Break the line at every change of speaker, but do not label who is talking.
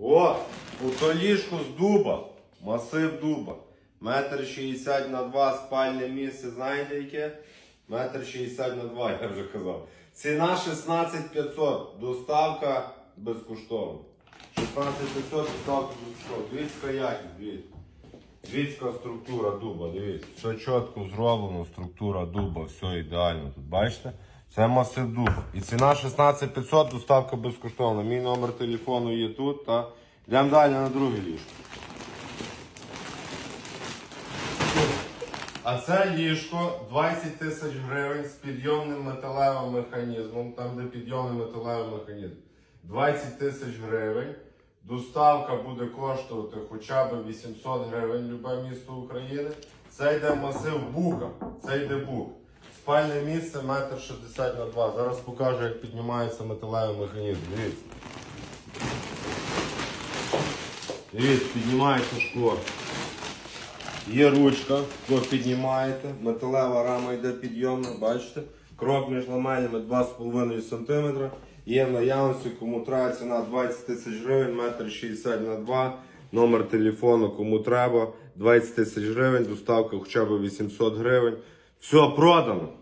О, футоліжку з дуба. Масив дуба. Метр шістдесят на два спальне місце, знаєте яке? Метр шістдесят на два, я вже казав. Ціна 16 500, доставка безкоштовна. 16 500, доставка безкоштовна. Дивіться якість, дивіться. Дивіться структура дуба, дивіться. Все чітко зроблено, структура дуба, все ідеально тут. Бачите? Це масив дуба. І ціна 16 500, доставка безкоштовна. Мій номер телефону є тут. Та... Йдемо далі на друге ліжко. А це ліжко 20 тисяч гривень з підйомним металевим механізмом, там де підйомний металевий механізм. 20 тисяч гривень. Доставка буде коштувати хоча б 800 гривень любе місто України. Це йде масив бука. Це йде бук. Спальне місце 1,60 м на 2 Зараз покажу, як піднімається металевий механізм. Дивіться. Дивіться, піднімається шкло. Є ручка, ви піднімаєте, металева рама йде підйомна, бачите? Крок між ламелями 2,5 см. Є наявності, кому треба ціна 20 тисяч гривень, метр 60 на 2, номер телефону, кому треба, 20 тисяч гривень, доставка хоча б 800 гривень. Все, продано.